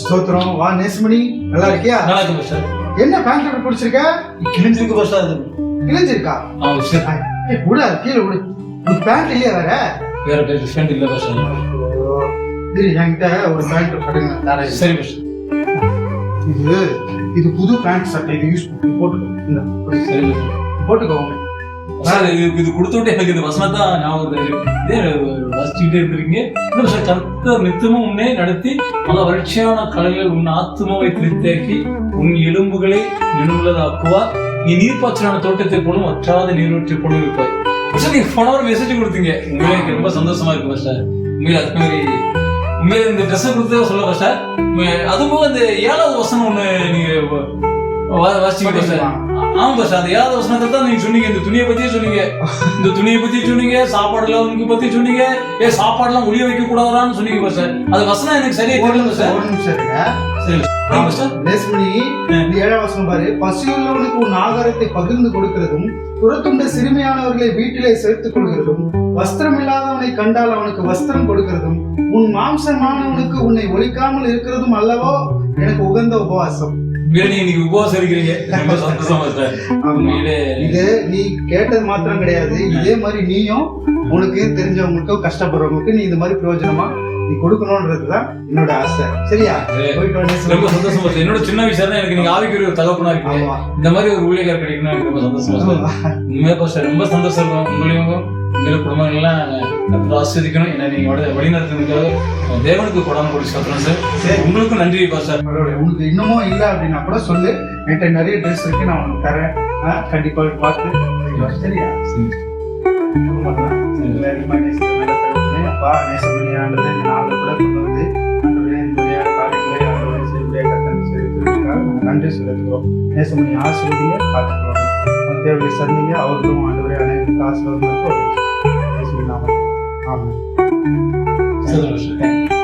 ஸ்தோத்திரம் வா நேசமணி. நல்லா இருக்கியா? நல்லா இருக்கு சார் என்ன பேண்ட் ஷர்ட் பிடிச்சிருக்க? கிழிஞ்சிருக்கு பஸ் அது. கிழிஞ்சிருக்கா? ஆமா சார் விடு கீழே விடு. உனக்கு பேண்ட் இல்லையா வேற? வேற ஃப்ரெண்ட் இல்ல பஸ் சார் என்கிட்ட ஒரு பேண்ட் கட்டுங்க தரேன். சரி பஸ் இது இது புது பேண்ட் சட்டை இது யூஸ் பண்ணி போட்டுக்கோ. சரி பஸ் போட்டுக்கோங்க. சார் இது இது கொடுத்து விட்டு எனக்கு இந்த வசனம் தான் ஞாபகம் வருது. இதே வாசிச்சுக்கிட்டே இருந்திருக்கீங்க. இன்னும் சார் கருத்த நித்தமும் உன்னே நடத்தி பல வறட்சியான கலைகள் உன் ஆத்மாவை திருத்தேக்கி உன் எலும்புகளை நினைவுள்ளதாக்குவார் நீ நீர்ப்பாய்ச்சலான தோட்டத்தை போலும் வற்றாத நீரூற்றை போலும் இருப்பாய். சார் நீங்க போன ஒரு மெசேஜ் கொடுத்தீங்க. உண்மையிலே எனக்கு ரொம்ப சந்தோஷமா இருக்கு சார் உண்மையில அது மாதிரி உண்மையில இந்த ட்ரெஸ் கொடுத்ததே சொல்லுங்க சார் அதுவும் அந்த ஏழாவது வசனம் ஒண்ணு நீங்க வா- வாசிச்சீங்க சார். ஆமா பாஸ் அந்த ஏழாவது வசனத்தை தான் நீங்க சொன்னீங்க. இந்த துணியை பத்தியே சொன்னீங்க. இந்த துணியை பத்தி சொன்னீங்க சாப்பாடுலாம் உங்க பத்தி சொன்னீங்க. ஏ சாப்பாடுலாம் ஒளிய வைக்க கூடாதான்னு சொன்னீங்க பாஸ் அது வசனம் எனக்கு சரியா தெரியல சார். ஒரு நிமிஷம் இருங்க. சரி சார். ஏழாம் வசனம் பாரு. பசியுள்ளவனுக்கு உன் ஆகாரத்தை பகிர்ந்து கொடுக்கிறதும் துரத்துண்ட சிறுமியானவர்களை வீட்டிலே சேர்த்துக் கொள்கிறதும் வஸ்திரம் இல்லாதவனை கண்டால் அவனுக்கு வஸ்திரம் கொடுக்கிறதும் உன் மாம்சமானவனுக்கு உன்னை ஒழிக்காமல் இருக்கிறதும் அல்லவோ? எனக்கு உகந்த உபவாசம். இன்னைக்கு உபவாசம் இருக்கிறீங்க ரொம்ப சந்தோஷமா சார் இது நீ கேட்டது மாத்திரம் கிடையாது. இதே மாதிரி நீயும் உனக்கு தெரிஞ்சவங்களுக்கும் கஷ்டப்படுறவங்களுக்கு நீ இந்த மாதிரி பிரயோஜனமா நீ கொடுக்கணும்ன்றதுதான் என்னோட ஆசை. சரியா. ரொம்ப சந்தோஷமா சார் என்னோட சின்ன வயசுல தான் எனக்கு நீங்க ஆவிக்கு ஒரு தகப்பனா இருக்கீங்க. ஆமா. இந்த மாதிரி ஒரு ஊழியர் கிடைக்கணும் எனக்கு ரொம்ப சந்தோஷமா சார் உண்மையா ரொம்ப சந்தோஷம் உங்களையும் உங்களை குடும்பங்கள்லாம் ஆஸ்வதிக்கணும். என்ன நீங்க வழி வழிநடத்துறதுக்காக தேவனுக்கு கொடாம கொடி சாப்பிடணும் சார். சரி. உங்களுக்கும் நன்றி பாஸ் சார். உனக்கு இன்னமும் இல்ல அப்படின்னா கூட சொல்லு. என்கிட்ட நிறைய ட்ரெஸ் இருக்கு நான் உனக்கு தரேன். ஆ, கண்டிப்பா போய் பார்த்து. சரியா? அப்பா நேசமணியானது நாளில் கூட கொண்டு வந்து நாங்கள் நன்றி செலுத்துகிறோம். நேசமணி ஆசிரியங்க பார்த்துக்கிறோம். தேவையை சந்திங்க. அவர்களும் ஆண்டவரே அனைவருக்கு ஆசீர்வாதம் Amen. Dobrze. Tak?